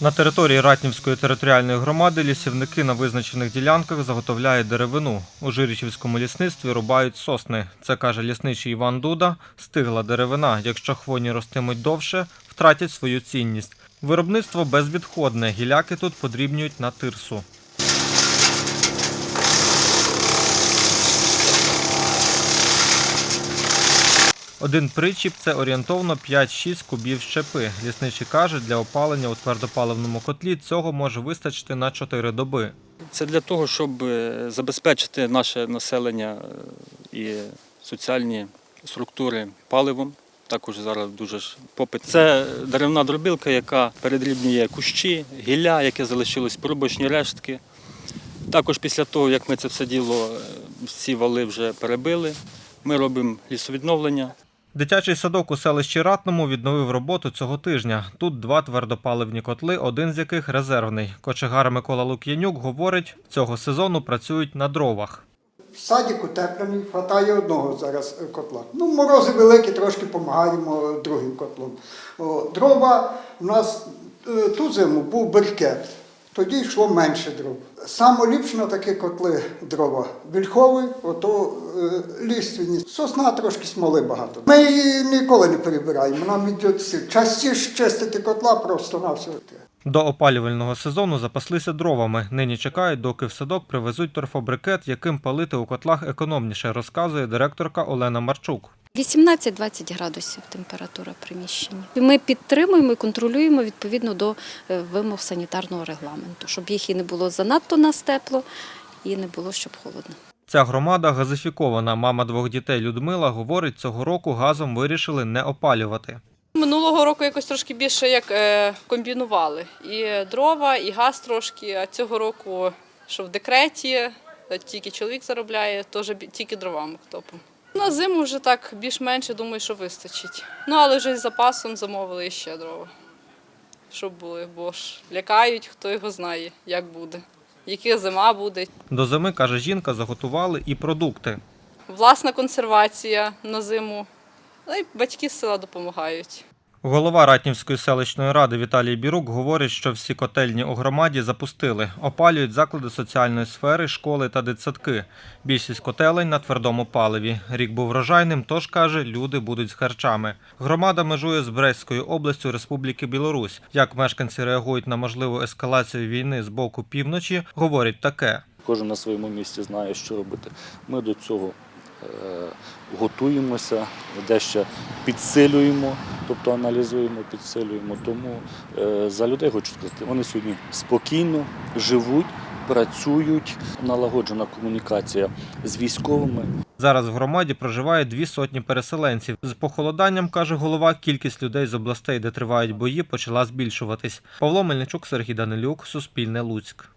На території Ратнівської територіальної громади лісівники на визначених ділянках заготовляють деревину. У Жирічівському лісництві рубають сосни. Це каже лісничий Іван Дуда. Стигла деревина. Якщо хвоні ростимуть довше, втратять свою цінність. Виробництво безвідходне. Гіляки тут подрібнюють на тирсу. Один причіп це орієнтовно 5-6 кубів щепи. Лісничий каже, для опалення у твердопаливному котлі цього може вистачити на 4 доби. Це для того, щоб е, забезпечити наше населення е, і соціальні структури паливом. Також зараз дуже ж попит. Це деревна дробілка, яка передрібнює кущі, гілля, яке залишилось порубочні рештки. Також після того, як ми це все діло, е, всі вали вже перебили, ми робимо лісовідновлення. Дитячий садок у селищі Ратному відновив роботу цього тижня. Тут два твердопаливні котли, один з яких резервний. Кочегар Микола Лук'янюк говорить, цього сезону працюють на дровах. В садіку теплений, хватає одного зараз котла. Ну, морози великі, трошки допомагаємо другим котлом. Дрова у нас е, ту зиму був беркет, тоді йшло менше дров. Саме ліпше на такі котли дрова. Вільховий, ото е, ліственні. Сосна трошки смоли багато. Ми її ніколи не перебираємо. Нам йде частіше чистити котла просто на все. До опалювального сезону запаслися дровами. Нині чекають, доки в садок привезуть торфобрикет, яким палити у котлах економніше, розказує директорка Олена Марчук. 18-20 градусів температура приміщення. Ми підтримуємо і контролюємо відповідно до е, вимог санітарного регламенту, щоб їх і не було занадто нас тепло, і не було щоб холодно. Ця громада газифікована. Мама двох дітей Людмила говорить, цього року газом вирішили не опалювати. Минулого року якось трошки більше як е, комбінували. І дрова, і газ трошки. А цього року, що в декреті, тільки чоловік заробляє, теж тільки дровами топом. На зиму вже так більш-менше, думаю, що вистачить. Ну, але вже з запасом замовили ще дрова, щоб були, бо ж лякають, хто його знає, як буде, яка зима буде. До зими, каже жінка, заготували і продукти. Власна консервація на зиму. Ну і батьки з села допомагають. Голова Ратнівської селищної ради Віталій Бірук говорить, що всі котельні у громаді запустили. Опалюють заклади соціальної сфери, школи та дитсадки. Більшість котелень на твердому паливі. Рік був врожайним, тож каже, люди будуть з харчами. Громада межує з Брестською областю Республіки Білорусь. Як мешканці реагують на можливу ескалацію війни з боку півночі, говорять таке. Кожен на своєму місці знає, що робити. Ми до цього е, готуємося, дещо підсилюємо, тобто аналізуємо, підсилюємо. Тому е, за людей хочу сказати, вони сьогодні спокійно живуть, працюють, налагоджена комунікація з військовими. Зараз в громаді проживає дві сотні переселенців. З похолоданням, каже голова, кількість людей з областей, де тривають бої, почала збільшуватись. Павло Мельничук, Сергій Данилюк, Суспільне Луцьк.